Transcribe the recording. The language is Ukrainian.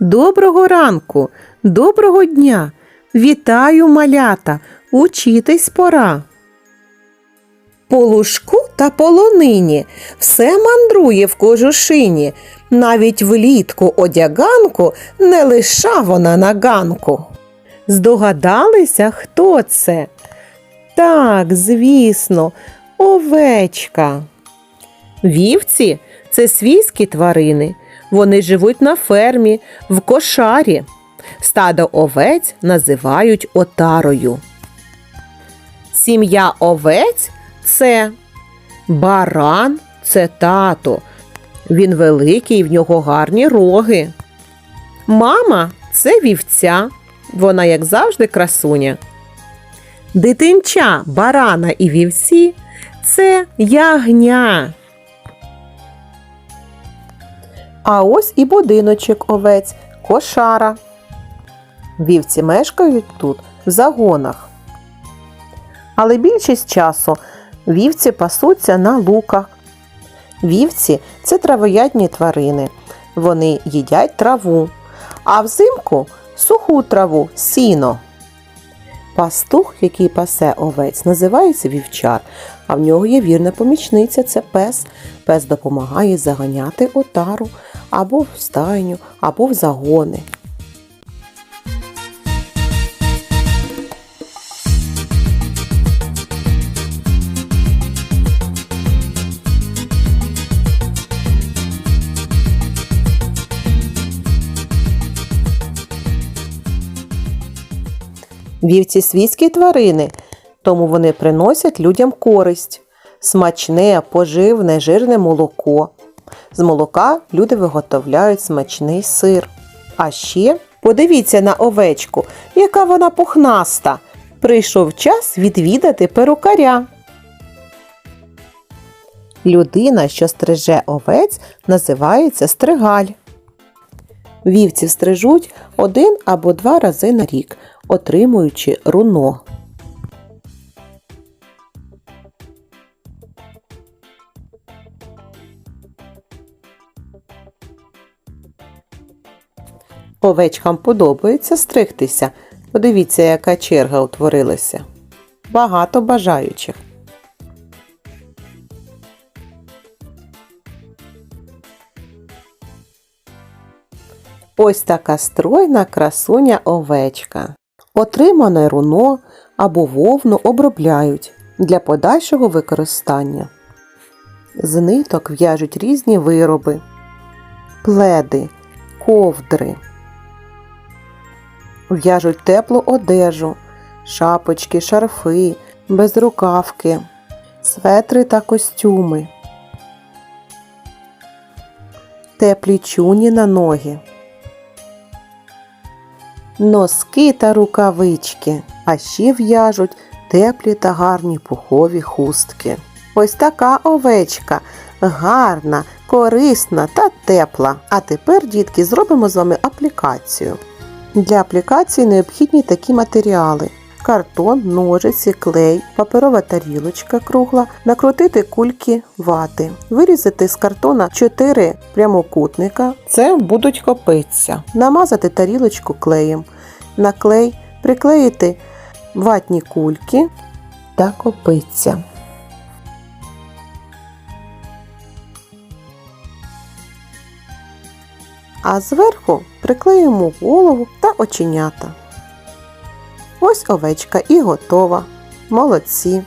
Доброго ранку, доброго дня. Вітаю, малята, учитись пора. По лужку та полонині все мандрує в кожушині, навіть влітку одяганку не лиша вона на ганку. Здогадалися, хто це? Так, звісно, овечка. Вівці це свійські тварини. Вони живуть на фермі, в кошарі. Стадо овець називають отарою. Сім'я овець це баран це тато. Він великий, в нього гарні роги. Мама це вівця. Вона, як завжди, красуня. Дитинча барана і вівці це ягня. А ось і будиночок овець, кошара. Вівці мешкають тут в загонах. Але більшість часу вівці пасуться на луках. Вівці це травоядні тварини. Вони їдять траву, а взимку суху траву, сіно. Пастух, який пасе овець, називається вівчар, а в нього є вірна помічниця це пес. Пес допомагає заганяти отару або в стайню, або в загони. Вівці свійські тварини, тому вони приносять людям користь, смачне, поживне, жирне молоко. З молока люди виготовляють смачний сир. А ще подивіться на овечку, яка вона пухнаста. Прийшов час відвідати перукаря. Людина, що стриже овець, називається стригаль. Вівці стрижуть один або два рази на рік, отримуючи руно. Овечкам подобається стригтися. Подивіться, яка черга утворилася. Багато бажаючих. Ось така стройна красуня овечка. Отримане руно або вовну обробляють для подальшого використання. З ниток в'яжуть різні вироби, пледи, ковдри. В'яжуть теплу одежу, шапочки, шарфи, безрукавки, светри та костюми, теплі чуні на ноги, носки та рукавички, а ще в'яжуть теплі та гарні пухові хустки. Ось така овечка, гарна, корисна та тепла. А тепер, дітки, зробимо з вами аплікацію. Для аплікації необхідні такі матеріали: картон, ножиці, клей, паперова тарілочка кругла, накрутити кульки вати, вирізати з картона 4 прямокутника. Це будуть копитися. Намазати тарілочку клеєм. На клей приклеїти ватні кульки та копитися. а зверху приклеїмо голову та оченята. Ось овечка і готова. Молодці!